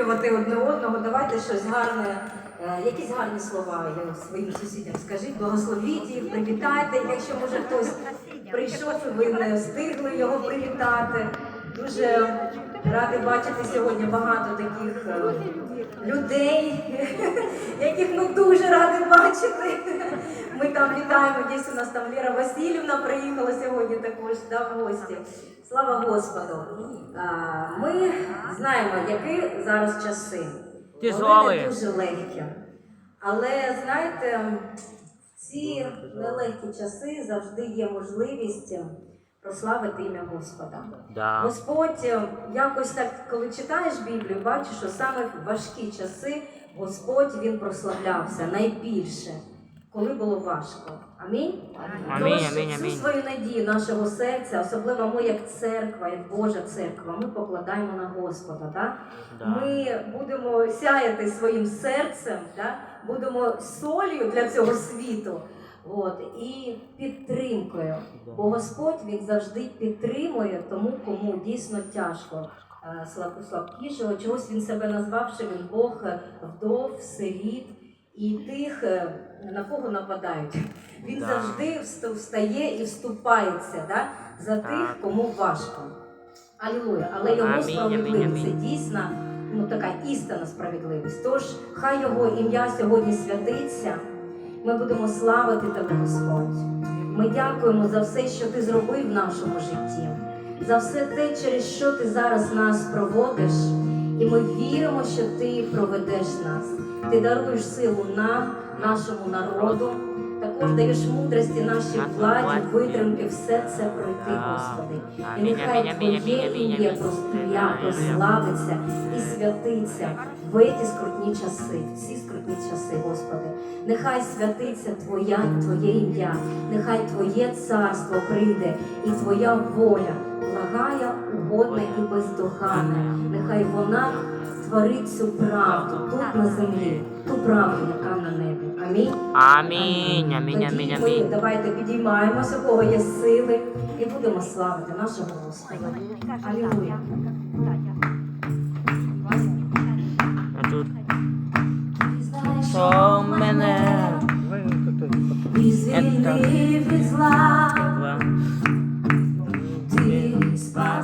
підкріплювати одне одного. Давайте щось гарне, е, якісь гарні слова своїм сусідям скажіть, благословіть їх, привітайте, якщо може хтось прийшов і ви не встигли його привітати. Дуже радий бачити сьогодні багато таких е, людей, яких ми дуже там вітаємо, десь у нас там Ліра Васильівна приїхала сьогодні також да, в гості. Слава Господу! А, Ми знаємо, які зараз часи. Вони не дуже легкі. Але знаєте, в ці нелегкі часи завжди є можливість прославити ім'я Господа. Да. Господь е, якось так, коли читаєш Біблію, бачиш, що саме в важкі часи Господь він прославлявся найбільше, коли було важко. Амінь. Амінь, Тож амінь, всю амінь. свою надію нашого серця, особливо ми, як церква, як Божа церква, ми покладаємо на Господа. Да? Да. Ми будемо сяяти своїм серцем, да? будемо солью для цього світу. От, і підтримкою. Бо Господь він завжди підтримує тому, кому дійсно тяжко. Е, Слабкішого, чогось він себе назвав, що він Бог вдов, сиріт і тих, е, на кого нападають. Він Да. завжди встає і вступається да, за тих, кому важко. Алілуя. Але його справедливість це дійсна, ну така істинна справедливість. Тож хай його ім'я сьогодні святиться. Ми будемо славити тебе, Господь. Ми дякуємо за все, що ти зробив в нашому житті, за все те, через що ти зараз нас проводиш. І ми віримо, що ти проведеш нас. Ти даруєш силу нам, нашому народу. Також даєш мудрості нашій владі, витримки, все це пройти, Господи. І нехай Твоє ім'я амінь. прославиться і святиться в ці скрутні часи, в ці скрутні часи, Господи. Нехай святиться Твоя, Твоє ім'я, нехай Твоє царство прийде і Твоя воля, благая, угодна і бездоганна. Нехай вона творить цю правду тут на землі, ту правду, яка на небі. Амінь. Амінь, амінь, амінь, Тоді амінь. давайте підіймаємося, у кого є сили, і будемо славити нашого Господа. Алілуя. Що мене І звільнив від зла, два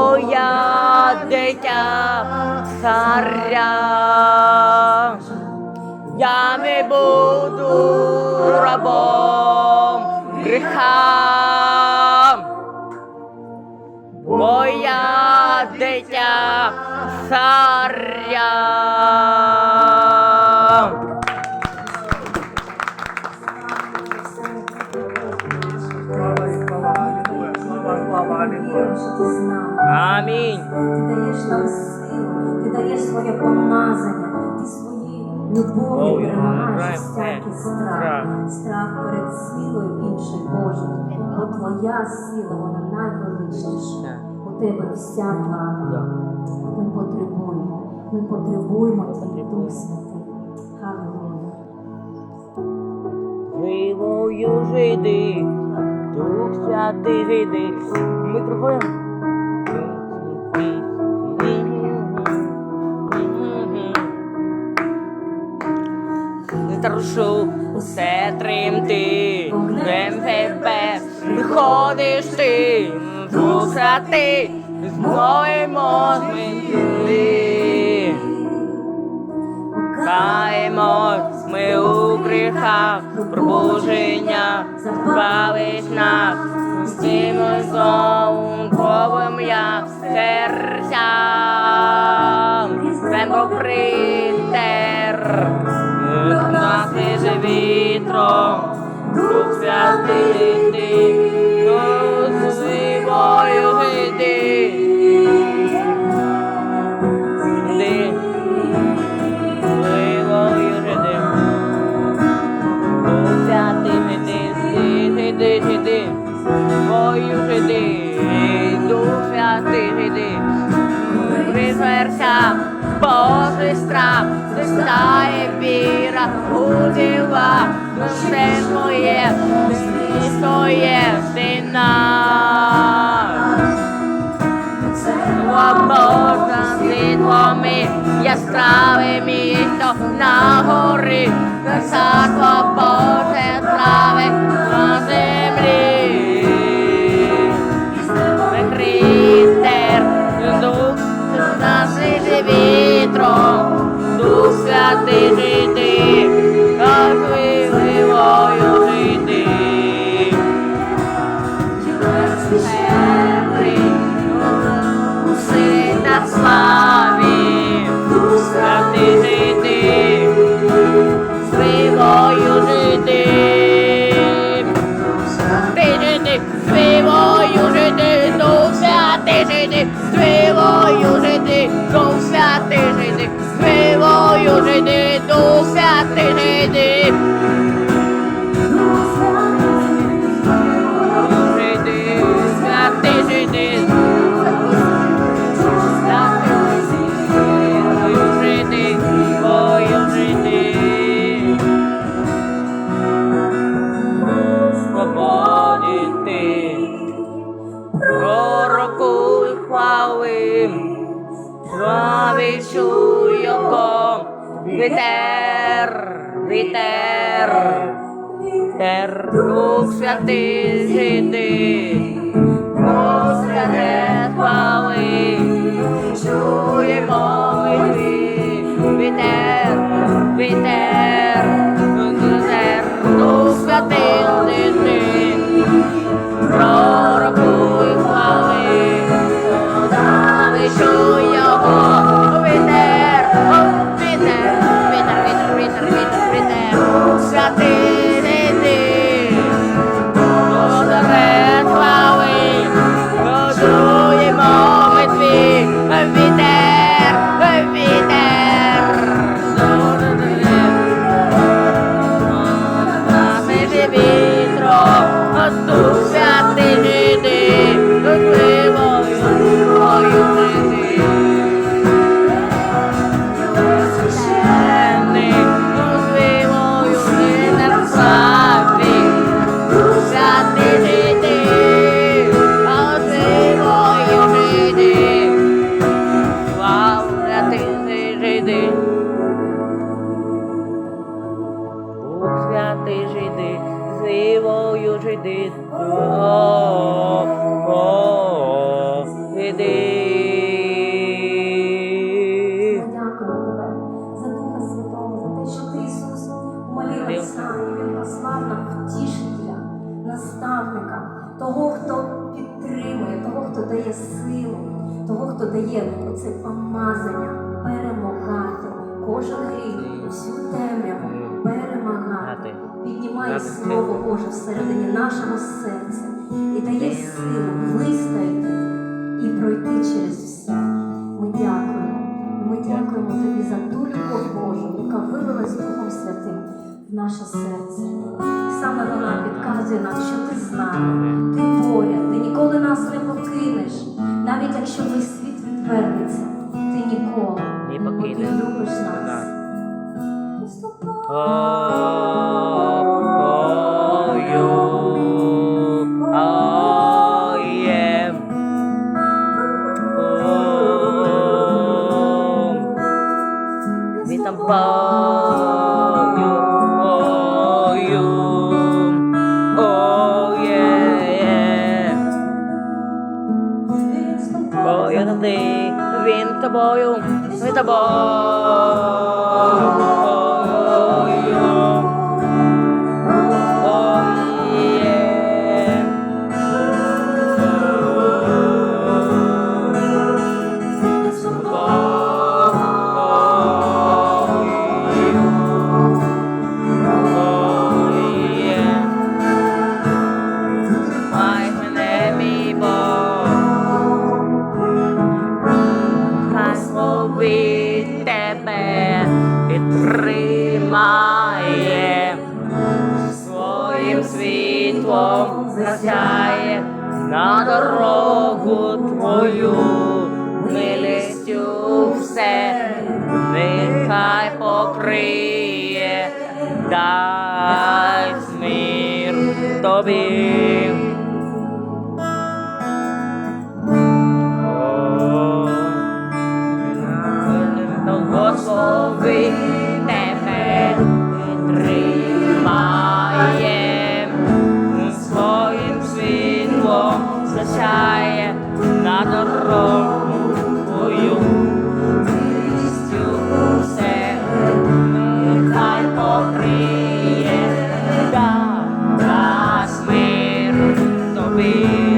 Бо дитя царя, я не буду рабом гріха, моя дитя царя. Нам силу, ти даєш своє помазання, ти свої любові Ой, перемагаєш всякий страх, страх. перед силою інших Божих. Бо твоя сила, вона найвеличніша. У тебе вся влада. Ми потребуємо, ми потребуємо твій Дух Святий. Живою жиди, Дух святий жиди. Мікрофон. Не трушу, все тримти, тебе, виходиш ти, Дух святий, змоємо змінити. Каємось ми у гріхах, пробуження, збавиш нас, стимо знову Богом я серця, Земло притер, вітром, Дух святий ти, свою жити. Ти Живою жити. Дух святий Дух святий жити. Призверся, Божий страх, зростає віра діла, душе моє, своє ти нас. Свобода світломи, яскраве місто на горі, за свобода Славічу його, вітер, вітер, вітер, Дух святий жити, Господи хвали, чуємо ми вітер, вітер, вітер, Дух святий Отця, і Він послав нам втішителя, наставника, того, хто підтримує, того, хто дає силу, того, хто дає оце помазання перемагати кожен гріх, всю темряву перемагати. Піднімає Слово Боже всередині нашого серця і дає силу вистояти і пройти через все. Ми дякуємо. Ми дякуємо тобі за ту любов Божу, яка вилилась Духом Святим в наше серце. Саме вона підказує нам, що ти з нами, ти поряд, ти ніколи нас не покинеш. Навіть якщо весь світ відвернеться, ти ніколи, Не бо ти покинеш. любиш нас. Засяє на дорогу твою, милістю все, нехай покриє, дай мир тобі. Господи, me.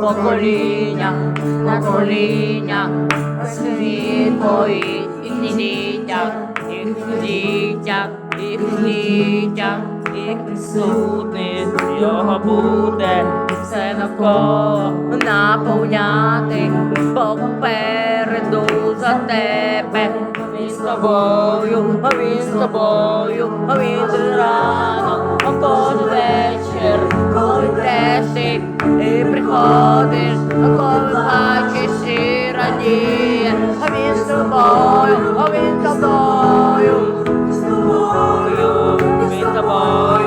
Покоління покоління. Світ твої, їхні дітя, їхні дітя, їхні дітя, їх присутність його буде все навколо наповняти Бог переду за тебе. Він з тобою, він з тобою, він рано, кожен вечір, коли ти приходиш, коли бачиш і радіє, а він з тобою, а він тобою, з тобою, він тобою,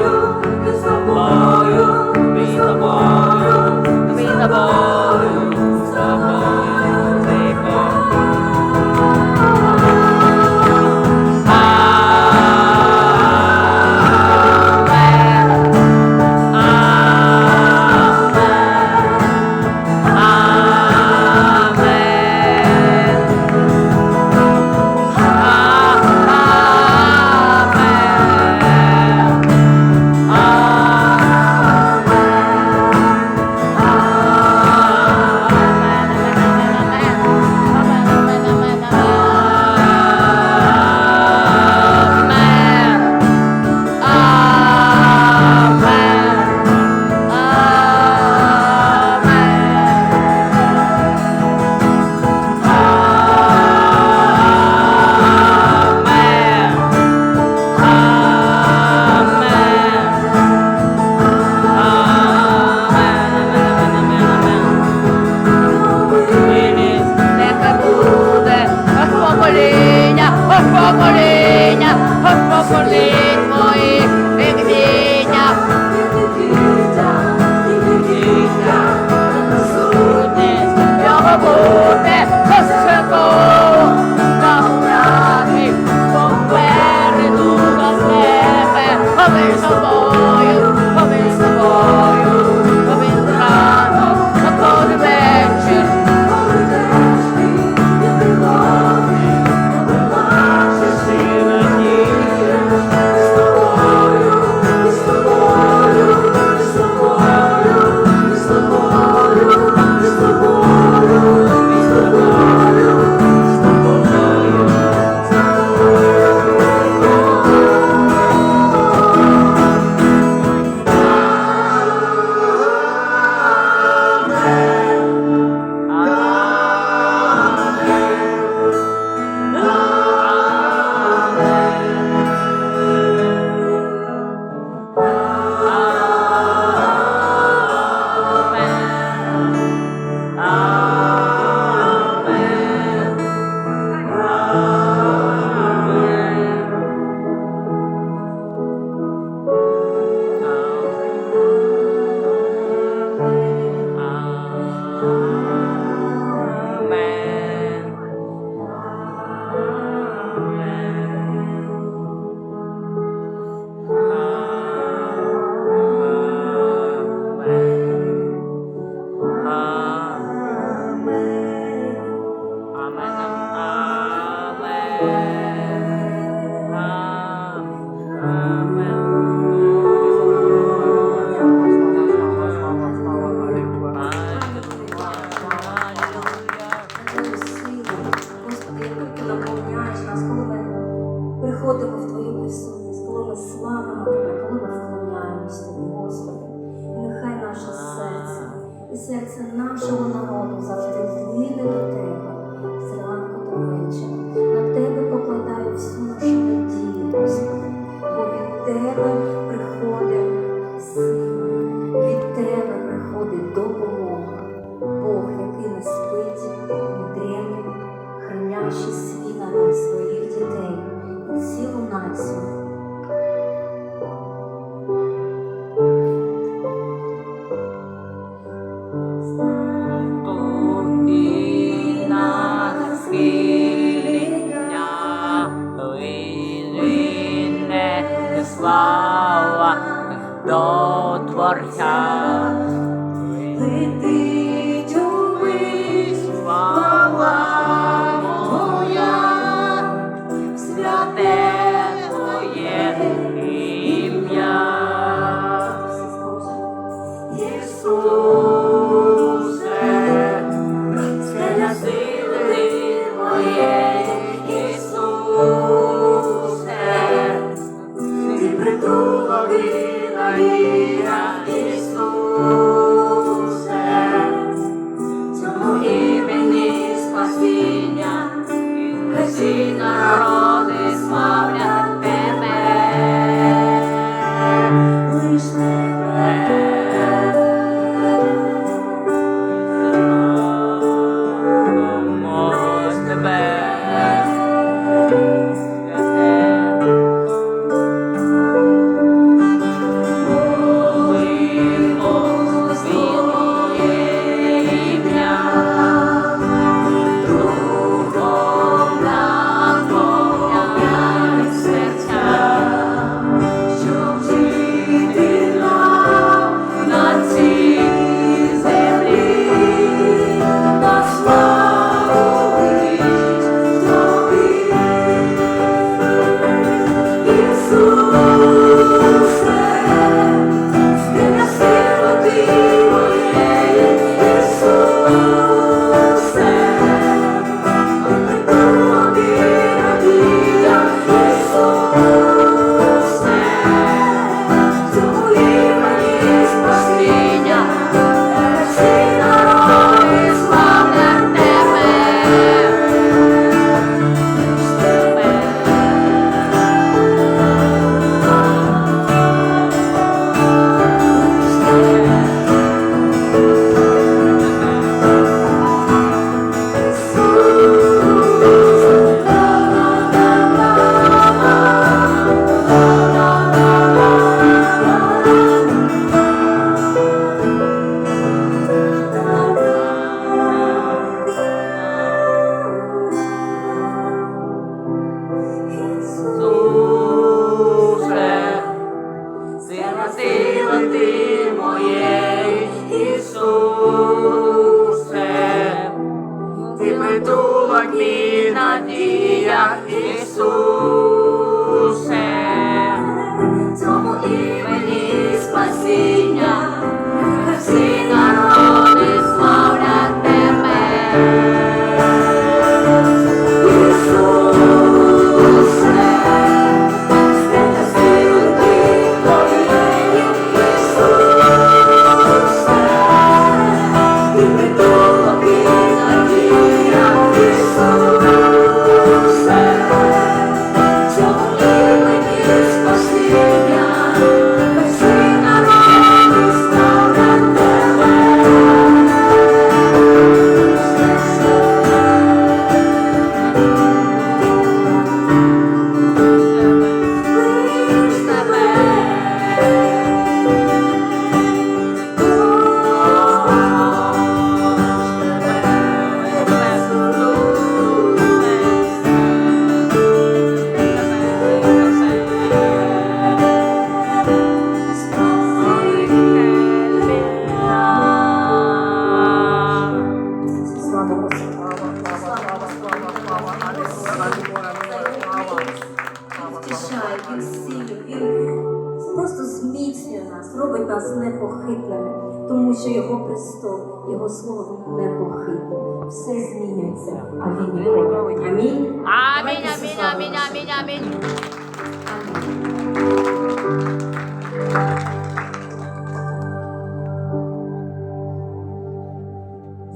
ніколи. Амінь. Амінь, амінь, слава амінь, амінь.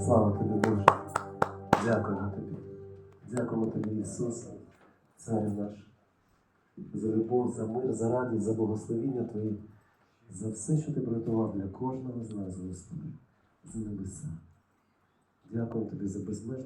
Слава тобі, Боже. Дякуємо тобі. Дякуємо тобі, Ісус, Царю наш, за любов, за мир, за радість, за благословіння Твої, за все, що ти приготував для кожного з нас, Господи, за небеса. Дякуємо тобі за безмежну